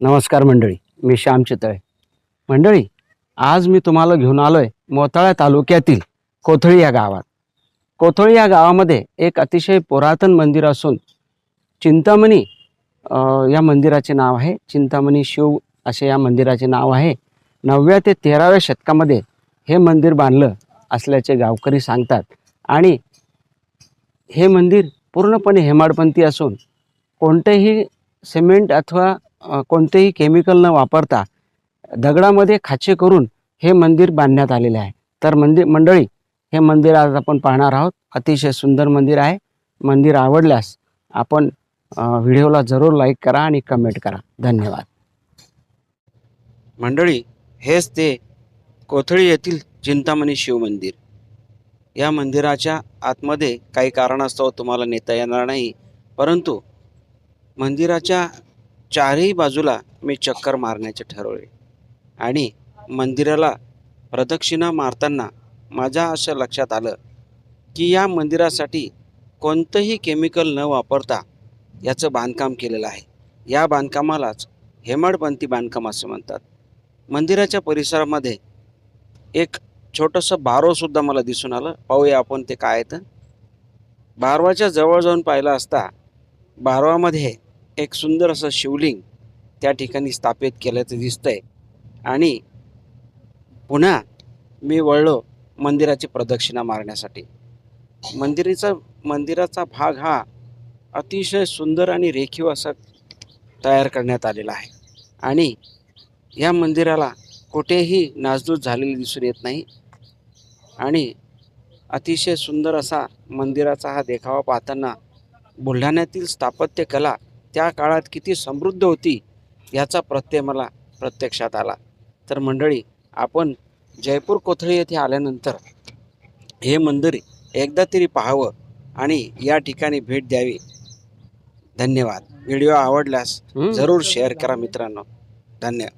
नमस्कार मंडळी मी श्याम चितळे. मंडळी आज मी तुम्हाला घेऊन आलो आहे मोताळा तालुक्यातील कोथळी या गावात. कोथळी या गावामध्ये एक अतिशय पुरातन मंदिर असून चिंतामणी या मंदिराचे नाव आहे. चिंतामणी शिव असे या मंदिराचे नाव आहे. नवव्या ते तेराव्या शतकामध्ये हे मंदिर बांधलं असल्याचे गावकरी सांगतात. आणि हे मंदिर पूर्णपणे हेमाडपंथी असून कोणतेही सिमेंट अथवा कोणतेही केमिकल न वापरता दगडामध्ये खाचे करून हे मंदिर बांधण्यात आलेले आहे. तर मंदिर मंडळी हे मंदिर आज आपण पाहणार आहोत. अतिशय सुंदर मंदिर आहे. मंदिर आवडल्यास आपण व्हिडिओला जरूर लाईक करा आणि कमेंट करा. धन्यवाद. मंडळी हेच ते कोथळी येथील चिंतामणी शिव मंदिर. या मंदिराच्या आतमध्ये काही कारणास्तव तुम्हाला नेता येणार नाही. परंतु मंदिराच्या चारही बाजूला मी चक्कर मारण्याचे ठरवले. आणि मंदिराला प्रदक्षिणा मारताना माझ्या असं लक्षात आलं की या मंदिरासाठी कोणतंही केमिकल न वापरता याचं बांधकाम केलेलं आहे. या बांधकामालाच हेमाडपंथी बांधकाम असं म्हणतात. मंदिराच्या परिसरामध्ये एक छोटंसं बारवसुद्धा मला दिसून आलं. पाहूया आपण ते काय येतं तर. बारवाच्या जवळ जाऊन पाहिलं असता बारवामध्ये एक सुंदर असं शिवलिंग त्या ठिकाणी स्थापित केल्याचं दिसतंय. आणि पुन्हा मी वळलो मंदिराची प्रदक्षिणा मारण्यासाठी. मंदिराचा मंदिराचा भाग हा अतिशय सुंदर आणि रेखीव असा तयार करण्यात आलेला आहे. आणि या मंदिराला कुठेही नासधूस झालेली दिसून येत नाही. आणि अतिशय सुंदर असा मंदिराचा हा देखावा पाहताना बुलढाण्यातील स्थापत्यकला त्या काळात किती समृद्ध होती याचा प्रत्यय मला प्रत्यक्षात आला. तर मंडळी आपण जयपूर कोथळी येथे आल्यानंतर हे मंदिर एकदा तरी पाहावं आणि या ठिकाणी भेट द्यावी. धन्यवाद. व्हिडिओ आवडल्यास. जरूर शेअर करा मित्रांनो. धन्यवाद.